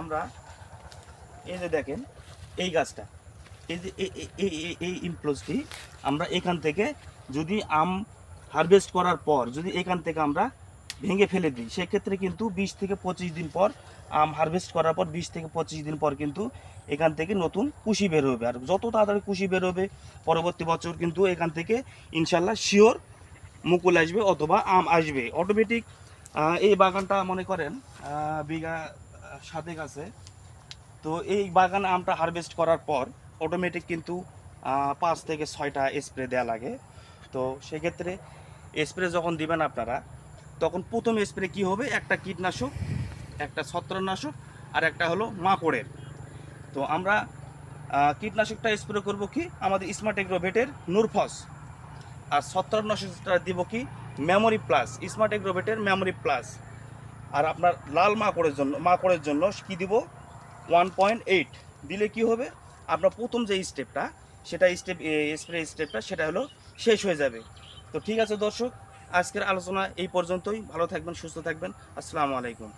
আমরা এই যে দেখেন, এই গাছটা, এই যে এই- ইমপ্লোজটি আমরা এখান থেকে যদি আম হারভেস্ট করার পর, যদি এখান থেকে আমরা ভেঙে ফেলে দিই, সেক্ষেত্রে কিন্তু বিশ থেকে পঁচিশ দিন পর আম হারভেস্ট করার পর বিশ থেকে পঁচিশ দিন পর কিন্তু এখান থেকে নতুন কুশি বের হবে। আর যত তাড়াতাড়ি কুশি বের হবে, পরবর্তী বছর কিন্তু এখান থেকে ইনশাল্লাহ শিওর মুকুল আসবে অথবা আম আসবে। অটোমেটিক এই বাগানটা মনে করেন বিঘা সাতেক আছে। তো এই বাগান আমটা হারভেস্ট করার পর অটোমেটিক কিন্তু পাঁচ থেকে ছয়টা স্প্রে দেওয়া লাগে। তো সেক্ষেত্রে স্প্রে যখন দিবেন আপনারা, তখন প্রথম স্প্রে কি হবে? একটা কীটনাশক, একটা ছত্রনাশক আর একটা হলো মাকড়ের। তো আমরা কীটনাশকটা স্প্রে করব কি? আমাদের স্মার্ট এগ্রোভেটের নুরফস আর ছত্রনাশকটা দিব কি? মেমোরি প্লাস স্মার্ট এগ্রোভেটের মেমোরি প্লাস আর আপনার লাল মাকড়ের জন্য মাকড়ের জন্য কী দিব? ওয়ান পয়েন্ট এইট দিলে কি হবে? আপনার প্রথম যে স্টেপটা সেটা স্টেপ স্প্রে স্টেপটা সেটা হলো শেষ হয়ে যাবে। তো ঠিক আছে দর্শক, আজকের আলোচনা এই পর্যন্তই। ভালো থাকবেন, সুস্থ থাকবেন। আসসালামু আলাইকুম।